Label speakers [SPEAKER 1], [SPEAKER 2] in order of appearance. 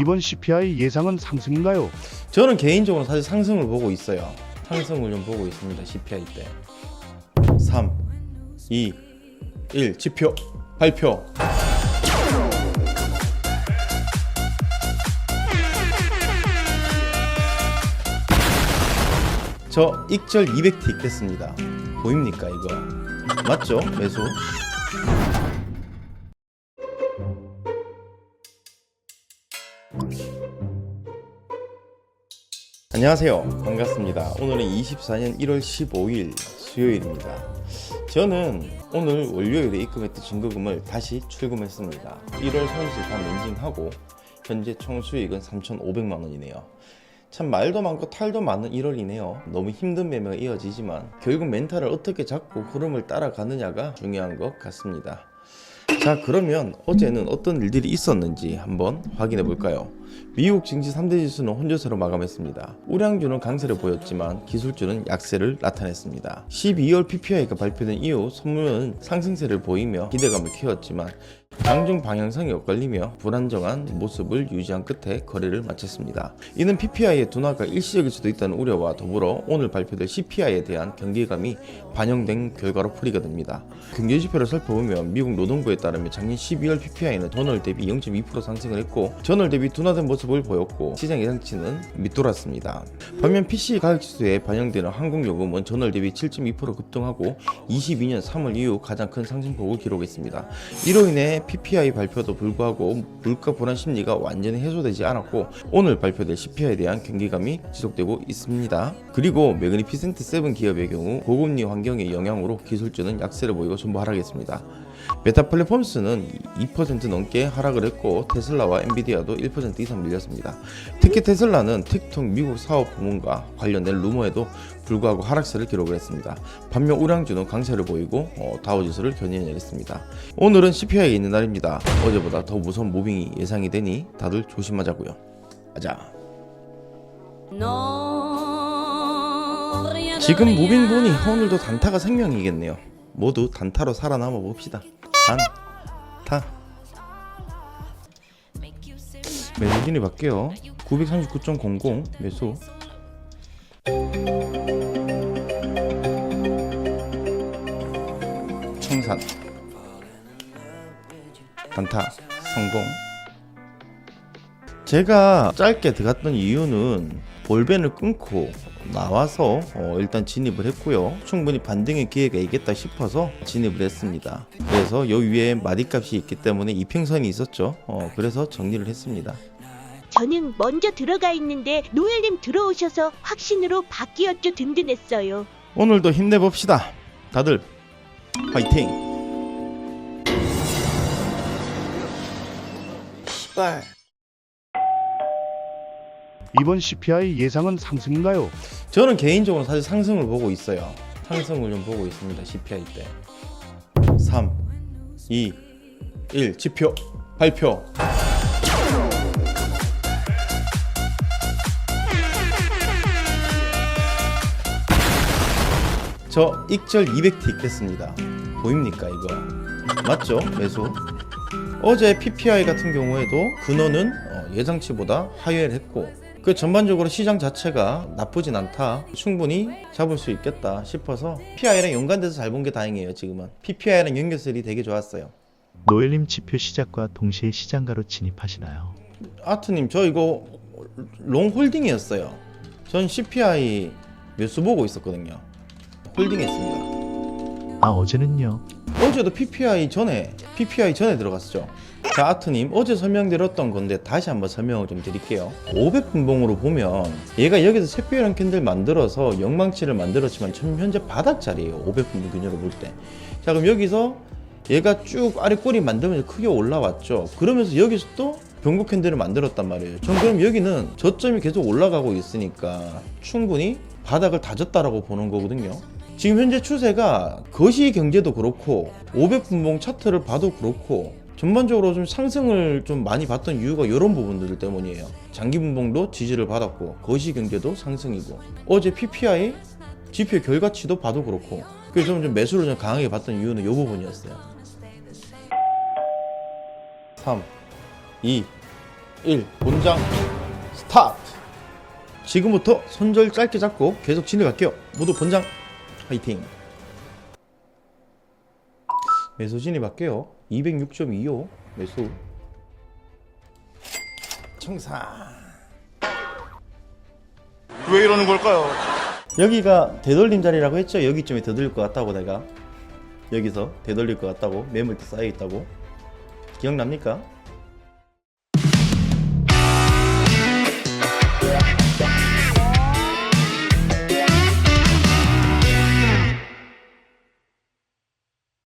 [SPEAKER 1] 이번 CPI 예상은 상승인가요?
[SPEAKER 2] 저는 개인적으로 사실 상승을 보고 있어요. 상승을 좀 보고 있습니다. CPI 때. 3, 2, 1 지표 발표. 저 익절 200틱 됐습니다. 보입니까 이거? 맞죠? 매수. 안녕하세요. 반갑습니다. 오늘은 24년 1월 15일 수요일입니다. 저는 오늘 월요일에 입금했던 증거금을 다시 출금했습니다. 1월 손실 다 멘징하고 현재 총 수익은 3,500만 원이네요. 참 말도 많고 탈도 많은 1월이네요. 너무 힘든 매매가 이어지지만 결국 멘탈을 어떻게 잡고 흐름을 따라가느냐가 중요한 것 같습니다. 자 그러면 어제는 어떤 일들이 있었는지 한번 확인해 볼까요? 미국 증시 3대 지수는 혼조세로 마감했습니다. 우량주는 강세를 보였지만 기술주는 약세를 나타냈습니다. 12월 PPI가 발표된 이후 선물은 상승세를 보이며 기대감을 키웠지만 장중 방향성이 엇갈리며 불안정한 모습을 유지한 끝에 거래를 마쳤습니다. 이는 PPI의 둔화가 일시적일 수도 있다는 우려와 더불어 오늘 발표될 CPI에 대한 경계감이 반영된 결과로 풀이가 됩니다. 경제 지표를 살펴보면 미국 노동부에 따르면 작년 12월 PPI는 전월 대비 0.2% 상승을 했고 전월 대비 둔화된 모습을 보였고 시장 예상치는 밑돌았습니다. 반면 PC 가격지수에 반영되는 항공요금은 전월 대비 7.2% 급등하고 22년 3월 이후 가장 큰 상승폭을 기록했습니다. 이로 인해 PPI 발표도 불구하고 물가 불안 심리가 완전히 해소되지 않았고 오늘 발표될 CPI에 대한 경계감이 지속되고 있습니다. 그리고 매그니피센트 7 기업의 경우 고금리 환경의 영향으로 기술주는 약세를 보이고 전부 하락했습니다. 메타 플랫폼스는 2% 넘게 하락을 했고 테슬라와 엔비디아도 1% 이상 밀렸습니다. 특히 테슬라는 틱톡 미국 사업 부문과 관련된 루머에도 불구하고 하락세를 기록을 했습니다. 반면 우량주는 강세를 보이고 어, 다우지수를 견인해냈습니다. 오늘은 CPI가 있는 날입니다. 어제보다 더 무서운 무빙이 예상이 되니 다들 조심하자고요. 가자. 지금 무빙 보니 오늘도 단타가 생명이겠네요. 모두 단타로 살아남아 봅시다. 단타. 매수 진입 할게요. 939.00 매수. 청산. 단타 성공. 제가 짧게 들어갔던 이유는 볼벤을 끊고 나와서 어, 일단 진입을 했고요. 충분히 반등의 기회가 있겠다 싶어서 진입을 했습니다. 그래서 요 위에 마디값이 있기 때문에 이평선이 있었죠. 어, 그래서 정리를 했습니다.
[SPEAKER 3] 저는 먼저 들어가 있는데 노엘님 들어오셔서 확신으로 바뀌었죠 든든했어요.
[SPEAKER 2] 오늘도 힘내봅시다. 다들 화이팅! 시발.
[SPEAKER 1] 이번 CPI 예상은 상승인가요?
[SPEAKER 2] 저는 개인적으로 사실 상승을 보고 있어요. 상승을 좀 보고 있습니다. CPI 때. 3, 2, 1 지표 발표. 저 익절 200틱 됐습니다. 보입니까 이거? 맞죠? 매수. 어제 PPI 같은 경우에도 근원은 어, 예상치보다 하회를 했고 그 전반적으로 시장 자체가 나쁘진 않다. 충분히 잡을 수 있겠다 싶어서 PPI랑 연관돼서 잘 본 게 다행이에요. 지금은 PPI랑 연결설이 되게 좋았어요.
[SPEAKER 4] 노엘님 지표 시작과 동시에 시장가로 진입하시나요?
[SPEAKER 2] 아트님 저 이거 롱홀딩이었어요. 전 CPI 매수 보고 있었거든요. 홀딩했습니다.
[SPEAKER 4] 아 어제는요.
[SPEAKER 2] 어제도 PPI 전에 PPI 전에 들어갔죠. 자 아트님 어제 설명드렸던 건데 다시 한번 설명을 좀 드릴게요. 500분봉으로 보면 얘가 여기서 샛별형 캔들 만들어서 영망치를 만들었지만 지금 현재 바닥자리에요 500분봉 균열을 볼 때 자 그럼 여기서 얘가 쭉 아래 꼬리 만들면서 크게 올라왔죠. 그러면서 여기서 또 변곡 캔들을 만들었단 말이에요. 전 그럼 여기는 저점이 계속 올라가고 있으니까 충분히 바닥을 다졌다라고 보는 거거든요 지금 현재 추세가 거시 경제도 그렇고 500분봉 차트를 봐도 그렇고 전반적으로 좀 상승을 좀 많이 봤던 이유가 이런 부분들 때문이에요. 장기 분봉도 지지를 받았고 거시 경제도 상승이고 어제 PPI 지표 결과치도 봐도 그렇고 그래서 저는 좀 매수를 좀 강하게 봤던 이유는 이 부분이었어요. 3, 2, 1 본장 스타트 지금부터 손절 짧게 잡고 계속 진행할게요 모두 본장 화이팅. 매수 진입할게요. 206.25 매수. 청산.
[SPEAKER 5] 왜 이러는 걸까요?
[SPEAKER 2] 여기가 되돌림 자리라고 했죠? 여기쯤에 되돌릴 것 같다고 내가. 여기서 되돌릴 것 같다고 매물대 쌓여 있다고. 기억납니까?